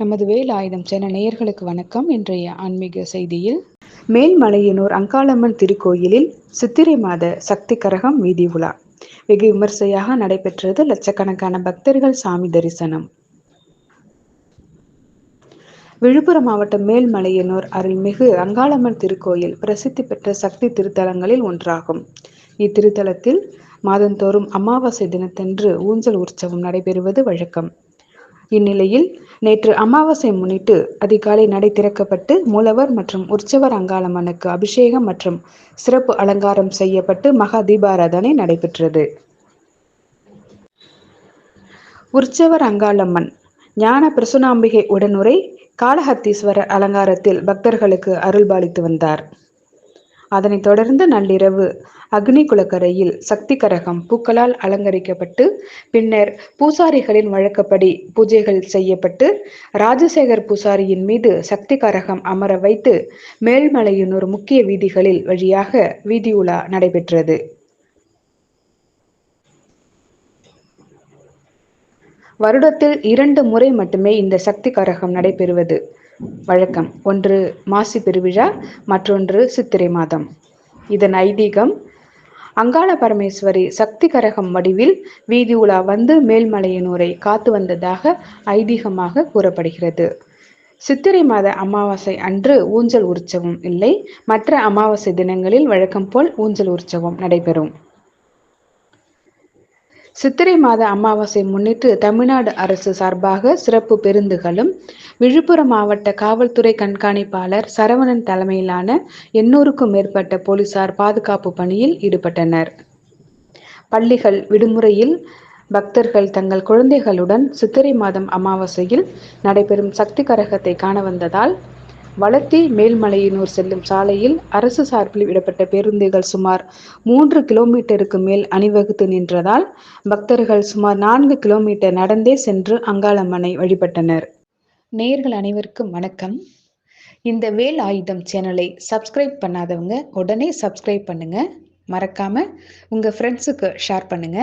நமது வேல் ஆயுதம் நேயர்களுக்கு வணக்கம். இன்றைய ஆன்மீக செய்தியில் மேல்மலையனூர் அங்காளம்மன் திருக்கோயிலில் சித்திரை மாத சக்தி கரகம் வீதி உலா. வெகு விமர்சையாக நடைபெற்றது லட்சக்கணக்கான பக்தர்கள் சாமி தரிசனம். விழுப்புரம் மாவட்டம் மேல்மலையனூர் அருள்மிகு அங்காளம்மன் திருக்கோயில் பிரசித்தி பெற்ற சக்தி திருத்தலங்களில் ஒன்றாகும். இத்திருத்தலத்தில் மாதந்தோறும் அமாவாசை தினத்தன்று ஊஞ்சல் உற்சவம் நடைபெறுவது வழக்கம். இந்நிலையில் நேற்று அமாவாசை முன்னிட்டு அதிகாலை நடை திறக்கப்பட்டு மூலவர் மற்றும் உற்சவர் அங்காளம்மனுக்கு அபிஷேகம் மற்றும் சிறப்பு அலங்காரம் செய்யப்பட்டு மகா தீபாராதனை நடைபெற்றது. உற்சவர் அங்காளம்மன் ஞான பிரசுனாம்பிகை உடனுரை காளஹத்தீஸ்வரர் அலங்காரத்தில் பக்தர்களுக்கு அருள்பாலித்து வந்தார். அதனைத் தொடர்ந்து நள்ளிரவு அக்னி குளக்கரையில் சக்தி கரகம் பூக்களால் அலங்கரிக்கப்பட்டு பின்னர் பூசாரிகளின் வழக்கப்படி பூஜைகள் செய்யப்பட்டு ராஜசேகர் பூசாரியின் மீது சக்தி கரகம் அமர வைத்து மேல்மலையினூர் முக்கிய வீதிகளில் வழியாக வீதி உலா நடைபெற்றது. வருடத்தில் இரண்டு முறை மட்டுமே இந்த சக்தி கரகம் நடைபெறுவது. வழக்கம். ஒன்று மாசி பெருவிழா மற்றொன்று சித்திரை மாதம். இதன் ஐதீகம் அங்காள பரமேஸ்வரி சக்தி கரகம் வடிவில் வீதி உலா வந்து மேல்மலையனூரை காத்து வந்ததாக ஐதீகமாக கூறப்படுகிறது. சித்திரை மாத அமாவாசை அன்று ஊஞ்சல் உற்சவம் இல்லை. மற்ற அமாவாசை தினங்களில் வழக்கம் போல் ஊஞ்சல் உற்சவம் நடைபெறும். சித்திரை மாத அமாவாசை முன்னிட்டு தமிழ்நாடு அரசு சார்பாக சிறப்பு பேருந்துகளும் விழுப்புரம் மாவட்ட காவல்துறை கண்காணிப்பாளர் சரவணன் தலைமையிலான எண்ணூறுக்கும் மேற்பட்ட போலீசார் பாதுகாப்பு பணியில் ஈடுபட்டனர். பள்ளிகள் விடுமுறையில் பக்தர்கள் தங்கள் குழந்தைகளுடன் சித்திரை மாதம் அமாவாசையில் நடைபெறும் சக்தி கரகத்தை காண வந்ததால் வளத்தி மேல்மலையனூர் செல்லும் சாலையில் அரசு சார்பில் விடப்பட்ட பேருந்துகள் சுமார் மூன்று கிலோமீட்டருக்கு மேல் அணிவகுத்து நின்றதால் பக்தர்கள் சுமார் நான்கு கிலோமீட்டர் நடந்தே சென்று அங்காளம்மனை வழிபட்டனர். நேர்கள் அனைவருக்கும் வணக்கம். இந்த வேல் ஆயுதம் சேனலை சப்ஸ்கிரைப் பண்ணாதவங்க உடனே சப்ஸ்கிரைப் பண்ணுங்க. மறக்காம உங்க ஃப்ரெண்ட்ஸுக்கு ஷேர் பண்ணுங்க.